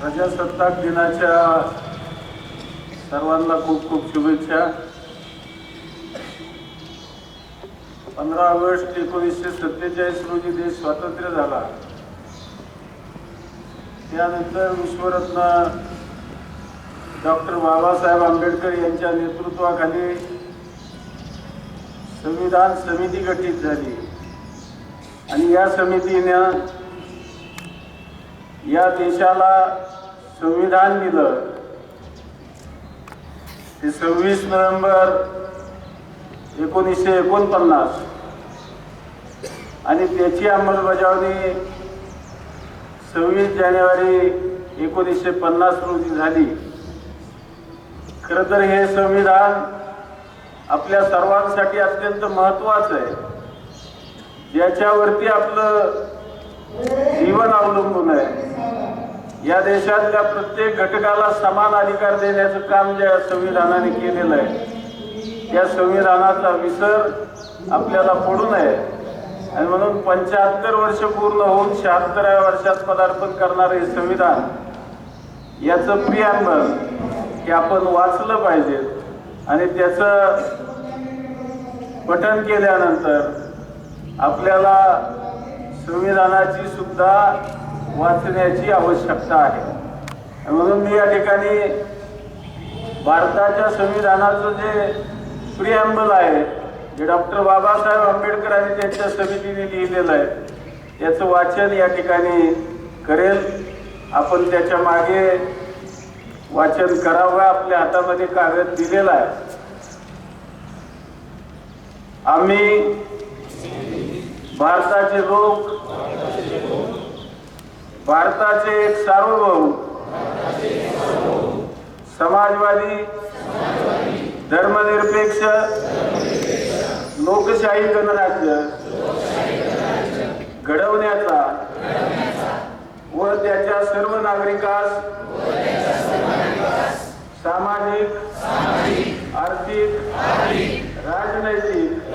प्रजासत्ताक दिनाच्या सर्वांना खूप खूप शुभेच्छा. पंधरा ऑगस्ट एकोणीसशे सत्तेचाळीस रोजी देश स्वातंत्र्य झाला. त्यानंतर विश्वरत्न डॉक्टर बाबासाहेब आंबेडकर यांच्या नेतृत्वाखाली संविधान समिती गठीत झाली. आणि या समितीनं या देशाला संविधान दिलं. ते सव्वीस नोव्हेंबर एकोणीसशे एकोणपन्नास. आणि त्याची अंमलबजावणी सव्वीस जानेवारी एकोणीसशे पन्नास रोजी झाली. खरं तर हे संविधान आपल्या सर्वांसाठी अत्यंत महत्वाचं आहे. ज्याच्यावरती आपलं जीवन अवलंबून आहे. या देशातल्या प्रत्येक घटकाला समान अधिकार देण्याचं काम ज्या संविधानाने केलेलं आहे त्या संविधानाचा विसर आपल्याला पडू नये. आणि म्हणून पंच्याहत्तर वर्ष पूर्ण होऊन शहात्तराव्या वर्षात पदार्पण करणारे हे संविधान याचं प्रियांबल हे आपण वाचलं पाहिजे. आणि त्याचं पठन केल्यानंतर आपल्याला संविधानाची सुद्धा वाचण्याची आवश्यकता आहे. म्हणून मी या ठिकाणी भारताच्या संविधानाचं जे प्रियांबल आहे जे डॉक्टर बाबासाहेब आंबेडकर आणि त्यांच्या समितीने लिहिलेलं आहे याचं वाचन या ठिकाणी करेल. आपण त्याच्यामागे वाचन करावं आपल्या हातामध्ये कागद दिलेला आहे. आम्ही भारताचे लोक भारताचे एक सार्वभौम समाजवादी धर्मनिरपेक्ष लोकशाही गणराज्य घडवण्याचा व त्याच्या सर्व नागरिकास सामाजिक आर्थिक राजनैतिक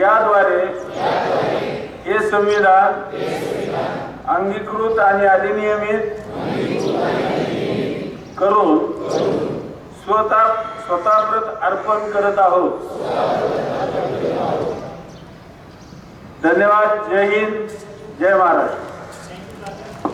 याद्वारे हे संविधान अंगीकृत आणि अधिनियमित करून स्वतः स्वतःप्रत अर्पण करत आहोत. धन्यवाद. जय हिंद. जय महाराष्ट्र.